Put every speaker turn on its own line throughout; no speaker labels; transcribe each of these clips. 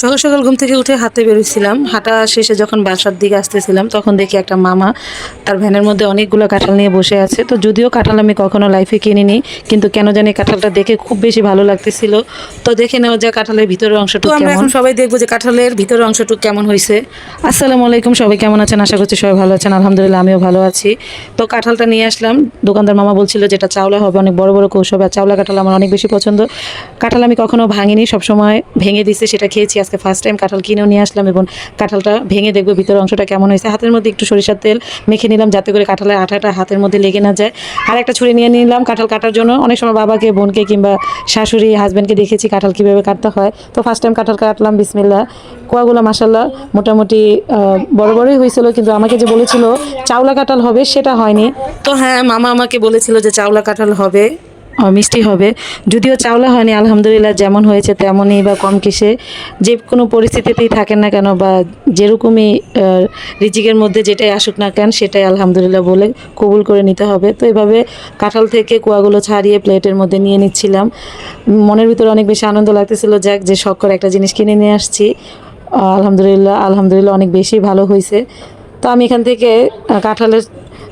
সকাল সকাল ঘুম থেকে উঠে হাতে বেরোছিলাম। হাঁটা শেষে যখন বাসার দিকে আসতেছিলাম তখন দেখি একটা মামা তার ভ্যানের মধ্যে অনেকগুলো কাঁঠাল নিয়ে বসে আছে। তো যদিও কাঁঠাল আমি কখনো লাইফে কিনিনি কিন্তু কেন জানি কাঁঠালটা দেখে খুব বেশি ভালো লাগতেছিল। তো দেখে নেওয়া যায় কাঁঠালের ভিতরের অংশটুকু আমরা এখন সবাই দেখব যে কাঁঠালের ভিতরের অংশটুকু কেমন হয়েছে। আসসালামু আলাইকুম সবাই কেমন আছেন? আশা করছি সবাই ভালো আছেন। আলহামদুলিল্লাহ আমিও ভালো আছি। তো কাঁঠালটা নিয়ে আসলাম। দোকানদার মামা বলছিল যেটা চাওলা হবে অনেক বড় বড় কৌশল আর চাওলা কাঁঠাল আমার অনেক বেশি পছন্দ। কাঁঠাল আমি কখনো ভাঙিনি সবসময় ভেঙে দিছে সেটা খেয়েছি আজকে ফার্স্ট টাইম কাঁঠাল কিনেও নিয়ে আসলাম এবং কাঁঠালটা ভেঙে দেখব ভিতরের অংশটা কেমন হয়েছে। হাতের মধ্যে একটু সরিষার তেল মেখে নিলাম যাতে করে কাঁঠালের আঠাটা হাতের মধ্যে লেগে না যায়। আর একটা ছুরি নিয়ে নিলাম, কাঁঠাল কাটার জন্য। অনেক সময় বাবাকে, বোনকে কিংবা শাশুড়ি হাজব্যান্ডকে দেখেছি কাঁঠাল কীভাবে কাটতে হয়। তো ফার্স্ট টাইম কাঁঠাল কাটলাম বিসমিল্লা কোয়াগুলো মাসাল্লাহ মোটামুটি বড় বড়ই হয়েছিল, কিন্তু আমাকে যে বলেছিল চাওলা কাঁঠাল হবে সেটা হয়নি। তো হ্যাঁ মামা আমাকে বলেছিল যে চাওলা কাঁঠাল হবে। মিষ্টি হবে। যদিও চাওলা হয়নি, আলহামদুলিল্লাহ যেমন হয়েছে তেমনই বা কম কিসে। যে কোনো পরিস্থিতিতেই থাকেন না কেন বা যেরকমই রিজিকের মধ্যে যেটাই আসুক না কেন, সেটাই আলহামদুলিল্লাহ বলে কবুল করে নিতে হবে। তো এভাবে কাঁঠাল থেকে কুয়াগুলো ছাড়িয়ে প্লেটের মধ্যে নিয়ে নিচ্ছিলাম। মনের ভিতরে অনেক বেশি আনন্দ লাগতেছিল, যাক যে শখ করে একটা জিনিস কিনে নিয়ে আসছি। আলহামদুলিল্লাহ আলহামদুলিল্লাহ অনেক বেশি ভালো হয়েছে তো আমি এখান থেকে কাঁঠালের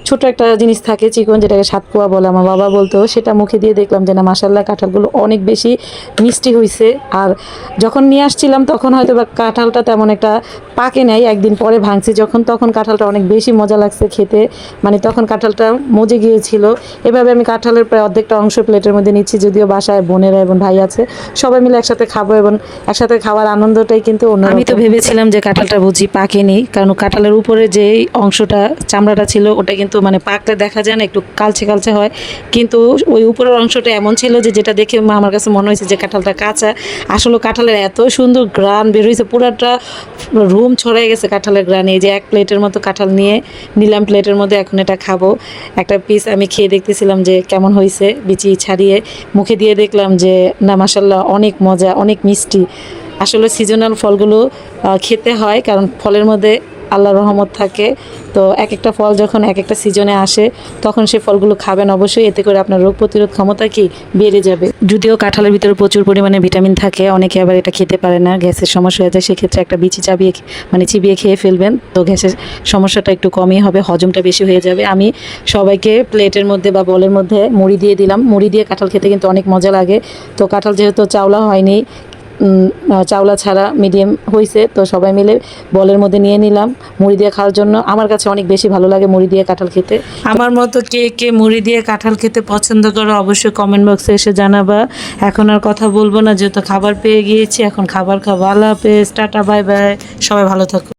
ছোট একটা জিনিস থাকে, চিকন যেটাকে সাতপোয়া বলে আমার বাবা বলতো, সেটা মুখে দিয়ে দেখলাম যে না মাসাল্লাহ কাঁঠালগুলো অনেক বেশি মিষ্টি হয়েছে আর যখন নিয়ে আসছিলাম, তখন হয়তো বা কাঁঠালটা তেমন একটা পাকে নেয় একদিন পরে ভাঙছি। যখন তখন কাঁঠালটা অনেক বেশি মজা লাগছে খেতে মানে তখন কাঁঠালটা মজে গিয়েছিল। এভাবে আমি কাঁঠালের প্রায় অর্ধেকটা অংশ প্লেটের মধ্যে নিচ্ছি, যদিও বাসায় বোনেরা এবং ভাই আছে, সবাই মিলে একসাথে খাব এবং একসাথে খাওয়ার আনন্দটাই কিন্তু অন্য আমি তো ভেবেছিলাম যে কাঁঠালটা বুঝি পাকেনি কারণ কাঁঠালের উপরে যে অংশটা, চামড়াটা ছিল, ওটা কিন্তু মানে পাকলে দেখা যায় না, একটু কালচে কালচে হয়। কিন্তু ওই উপরের অংশটা এমন ছিল যে যেটা দেখে আমার কাছে মনে হয়েছে যে কাঁঠালটা কাঁচা। আসলে কাঁঠালের এত সুন্দর গ্রান বের হয়েছে, পুরাটা রুম ছড়াই গেছে কাঁঠালের গ্রান এই যে এক প্লেটের মতো কাঁঠাল নিয়ে নিলাম, প্লেটের মধ্যে এখন এটা খাব। একটা পিস আমি খেয়ে দেখতেছিলাম যে কেমন হয়েছে, বিচি ছাড়িয়ে মুখে দিয়ে দেখলাম যে না মাসাল্লাহ অনেক মজা, অনেক মিষ্টি। আসলে সিজনাল ফলগুলো খেতে হয়, কারণ ফলের মধ্যে আল্লাহ রহমত থাকে। তো এক একটা ফল যখন এক একটা সিজনে আসে, তখন সেই ফলগুলো খাবেন অবশ্যই। এতে করে আপনার রোগ প্রতিরোধ ক্ষমতা কি? বেড়ে যাবে। যদিও কাঁঠালের ভিতরে প্রচুর পরিমাণে ভিটামিন থাকে, অনেকে আবার এটা খেতে পারে না। গ্যাসের সমস্যা হয়ে যায়, সেক্ষেত্রে একটা বিচি চাবিয়ে মানে চিবিয়ে খেয়ে ফেলবেন। তো গ্যাসের সমস্যাটা একটু কমই হবে, হজমটা বেশি হয়ে যাবে। আমি সবাইকে প্লেটের মধ্যে বা বলের মধ্যে মুড়ি দিয়ে দিলাম। মুড়ি দিয়ে কাঁঠাল খেতে কিন্তু অনেক মজা লাগে। তো কাঁঠাল যেহেতু চাওলা হয়নি চাওলা ছাড়া মিডিয়াম হয়েছে তো সবাই মিলে বলের মধ্যে নিয়ে নিলাম। মুড়ি দিয়ে খাওয়ার জন্য আমার কাছে অনেক বেশি ভালো লাগে মুড়ি দিয়ে কাঁঠাল খেতে। আমার মতো কে কে মুড়ি দিয়ে কাঁঠাল খেতে পছন্দ করো অবশ্যই কমেন্ট বক্সে এসে জানাবা। এখন আর কথা বলব না, যেহেতু খাবার পেয়ে গিয়েছি, এখন খাবার খাব আল্লাহ হাফেজ, টাটা বাই বাই সবাই ভালো থাকো।